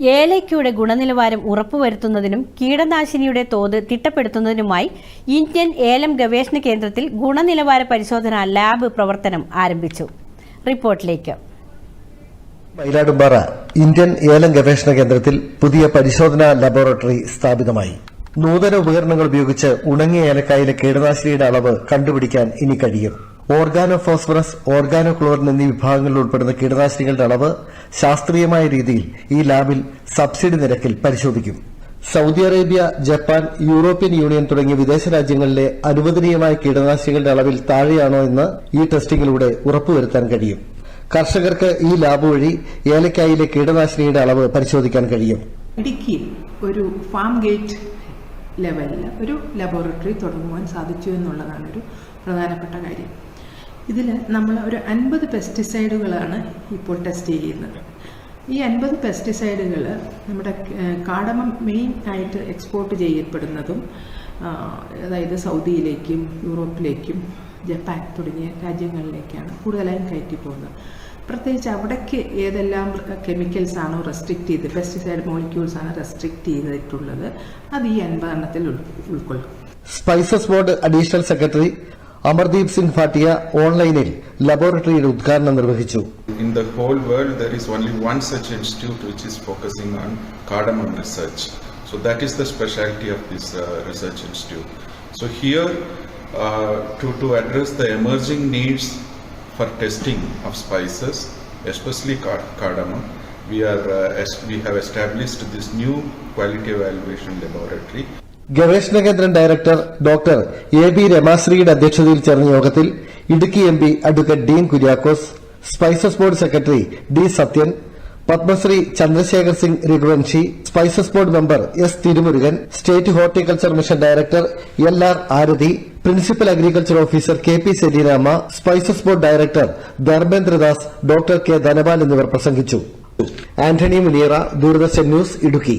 ഏലയ്ക്കയുടെ ഗുണനിലവാരം ഉറപ്പുവരുത്തുന്നതിനും കീടനാശിനിയുടെ തോത് തിട്ടപ്പെടുത്തുന്നതിനുമായി ഇന്ത്യൻ ഏലം ഗവേഷണ കേന്ദ്രത്തിൽ ഗുണനിലവാര പരിശോധന ലാബ് പ്രവർത്തനം ആരംഭിച്ചു. റിപ്പോർട്ടിലേക്ക്. മയിലാടുംപാറ ഇന്ത്യൻ ഏലം ഗവേഷണ കേന്ദ്രത്തിൽ പുതിയ പരിശോധനാ ലബോറട്ടറി സ്ഥാപിതമായി. നൂതന ഉപകരണങ്ങൾ ഉപയോഗിച്ച് ഉണങ്ങിയ ഏലക്കായിലെ കീടനാശിനിയുടെ അളവ് കണ്ടുപിടിക്കാൻ ഇനി കഴിയും. ഓർഗാനോ ഫോസ്ഫറസ് ഓർഗാനോ ക്ലോറിൻ എന്നീ വിഭാഗങ്ങളിൽ ഉൾപ്പെടുന്ന കീടനാശിനികളുടെ അളവ് ശാസ്ത്രീയമായ രീതിയിൽ ഈ ലാബിൽ സബ്സിഡി നിരക്കിൽ പരിശോധിക്കും. Saudi Arabia Japan European union തുടങ്ങിയ വിദേശ രാജ്യങ്ങളിലെ അനുവദനീയമായ കീടനാശിനികളുടെ അളവിൽ താഴെയാണോ എന്ന് ഈ ടെസ്റ്റിംഗിലൂടെ ഉറപ്പുവരുത്താൻ കഴിയും. കർഷകർക്ക് ഈ ലാബ് വഴി ഏലക്കായിലെ കീടനാശിനിയുടെ അളവ് പരിശോധിക്കാൻ കഴിയും. ഇടുക്കിയിൽ ഒരു ഫാം ഗേറ്റ് ലെവലിൽ ഒരു ലബോറട്ടറി തുടങ്ങുവാൻ സാധിച്ചു എന്നുള്ളതാണ് ഒരു പ്രധാനപ്പെട്ട കാര്യം. ഇതിൽ നമ്മൾ ഒരു അൻപത് പെസ്റ്റിസൈഡുകളാണ് ഇപ്പോൾ ടെസ്റ്റ് ചെയ്യുന്നത്. ഈ അൻപത് പെസ്റ്റിസൈഡുകൾ നമ്മുടെ കാടമ മെയിൻ ആയിട്ട് എക്സ്പോർട്ട് ചെയ്യപ്പെടുന്നതും അതായത് സൗദിയിലേക്കും യൂറോപ്പിലേക്കും ജപ്പാൻ തുടങ്ങിയ രാജ്യങ്ങളിലേക്കാണ് കൂടുതലായും കയറ്റി പോകുന്നത് പ്രത്യേകിച്ച് അവിടേക്ക് ഏതെല്ലാം കെമിക്കൽസ് ആണോ റെസ്ട്രിക്റ്റ് ചെയ്ത് പെസ്റ്റിസൈഡ് മോളിക്യൂൾസ് ആണ് റെസ്ട്രിക്റ്റ് ചെയ്തിട്ടുള്ളത് അത് ഈ അൻപതെണ്ണത്തിൽ ഉൾ- ഉൾക്കൊള്ളും. Spices board additional secretary Amardeep Singh Bhatia ഓൺലൈനിൽ ലബോറട്ടറിയുടെ ഉദ്ഘാടനം നിർവഹിച്ചു there is only one such institute which is focusing on cardamom research. So that is the specialty of this uh, research institute. So here, uh, to, to address the emerging needs for testing of spices, especially car- cardamom, we are uh, we have established this new quality evaluation laboratory ഗവേഷണ കേന്ദ്രം director doctor A B രമാശ്രീയുടെ അധ്യക്ഷതയിൽ ചേർന്ന യോഗത്തിൽ Idukki M P advocate Dean Kuriakose spices board secretary D Sathyan Padma Shri Chandrashekhar Singh Raghuvanshi spices board member S Thirumurugan state horticulture mission director L R Aarathi principal agriculture officer K P Selinamma spices board director Dharmendradas doctor K Dhanapal എന്നിവർ പ്രസംഗിച്ചു. Antony Muniyara Doordarshan news Idukki.